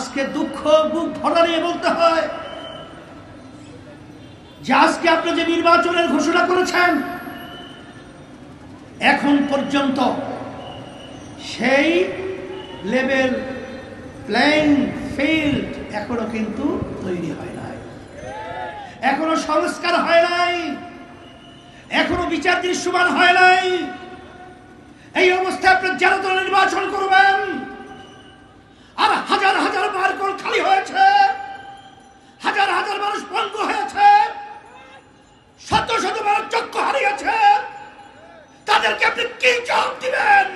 আজকে দুঃখ বুক ভরা নিয়ে বলতে হয় যে আজকে আপনি যে নির্বাচনের ঘোষণা করেছেন, এখন পর্যন্ত সেই লেভেল প্লেইং ফিল্ড এখনও কিন্তু তৈরি হয় নাই। এখনও সংস্কার হয় নাই। এখনও বিচার দৃশ্যমান হয় নাই। এই অবস্থায় আপনি যারা নির্বাচন করবেন কি জবাব দিবেন?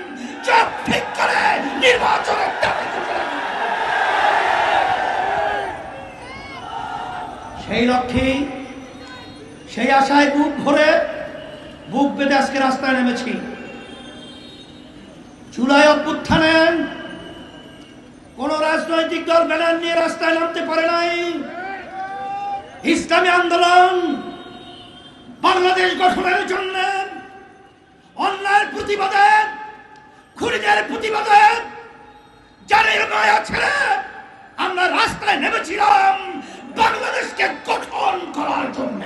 জব ঠিক করে নির্বাচনের দাবি সেই লক্ষ্যেই সেই আশায় বুক ভরে, বুক বেঁধে আজকে রাস্তায় নেমেছি। জুলাই অভ্যুত্থানে, কোন রাজনৈতিক দল ব্যানার নিয়ে রাস্তায় নামতে পারে নাই। ইসলামী আন্দোলন বাংলাদেশ গঠনের জন্য অন্যায়ের প্রতিবাদে খুনিদের প্রতিবাদে জানের মায়া ছেড়ে আমরা রাস্তায় নেমেছিলাম বাংলাদেশকে গঠন করার জন্য।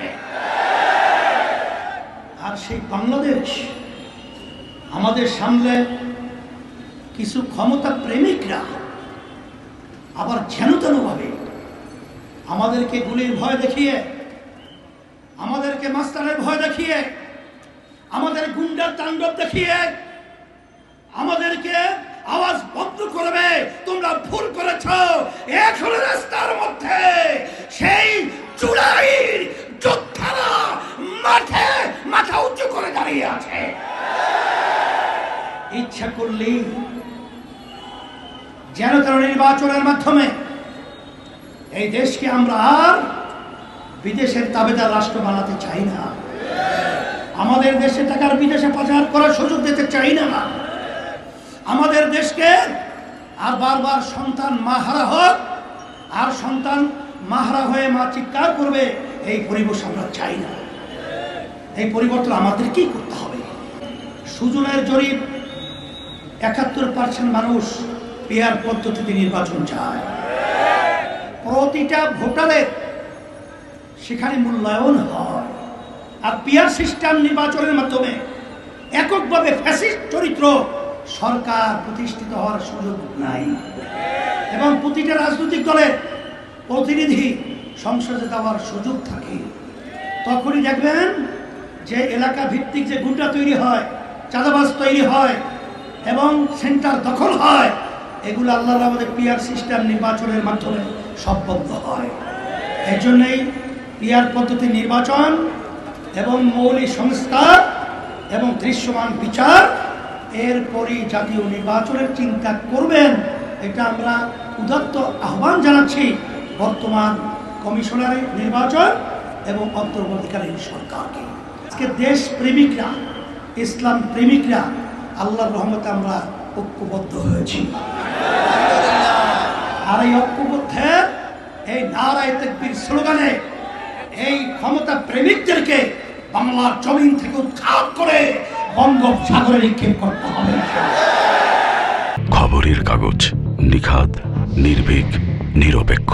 আর সেই বাংলাদেশ আমাদের সামনে কিছু ক্ষমতা প্রেমিকরা আবার যেন ভাবে আমাদেরকে গুলির ভয় দেখিয়ে, আমাদেরকে মাস্টারের ভয় দেখিয়ে আমাদের গুন্ডার তাণ্ডব দেখিয়ে আমাদেরকে আওয়াজ বন্ধ করবে। তোমরা ভুল করেছ। এখন রাস্তার মধ্যে সেই চুড়াইর যোদ্ধারা মাঠে, মাথা উঁচু করে দাঁড়িয়ে আছে। ইচ্ছা করলেই যেন তেন নির্বাচনের মাধ্যমে এই দেশকে আমরা আর বিদেশের তাবেদার রাষ্ট্র বানাতে চাই না। আমাদের দেশে টাকার বিদেশে পাচার করার সুযোগ দিতে চাই না। আমাদের দেশকে আর বারবার সন্তান মাহারা হোক, আর সন্তান মাহারা হয়ে মা চিৎকার করবে, এই পরিবেশ আমরা চাই না। এই পরিবর্তন আমাদেরকেই করতে হবে। সুজনের জরিপ, একাত্তর পার্সেন্ট মানুষ পেয়ার পদ্ধতিতে নির্বাচন চায়। প্রতিটা ভোটারের সেখানে মূল্যায়ন হয়। আর পিয়ার সিস্টেম নির্বাচনের মাধ্যমে এককভাবে ফ্যাসিস্ট চরিত্র সরকার প্রতিষ্ঠিত হওয়ার সুযোগ নাই। এবং প্রতিটা রাজনৈতিক দলের প্রতিনিধি সংসদে দেওয়ার সুযোগ থাকে। তখনই দেখবেন যে এলাকা ভিত্তিক যে গুন্ডা তৈরি হয়, চাঁদাবাজ তৈরি হয় এবং সেন্টার দখল হয়, এগুলো আল্লাহ আমাদের পিয়ার সিস্টেম নির্বাচনের মাধ্যমে বন্ধ হয়। এই জন্যই পিয়ার পদ্ধতি নির্বাচন এবং মৌলিক সংস্কার এবং দৃশ্যমান বিচার, এরপরই জাতীয় নির্বাচনের চিন্তা করবেন। এটা আমরা উদাত্ত আহ্বান জানাচ্ছি বর্তমান কমিশনারের নির্বাচন এবং অন্তর্বর্তীকালীন সরকারকে। আজকে দেশ প্রেমিকরা ইসলাম প্রেমিকরা, আল্লাহর রহমতে আমরা ঐক্যবদ্ধ হয়েছি। আর এই ঐক্যবদ্ধে এই নারায় তেকবীর স্লোগানে এই ক্ষমতা প্রেমিকদেরকে বাংলার জমিন থেকে উৎখাত করে বঙ্গোপসাগরে নিক্ষেপ করতে হবে। খবরের কাগজ নিখাদ, নির্ভীক, নিরপেক্ষ।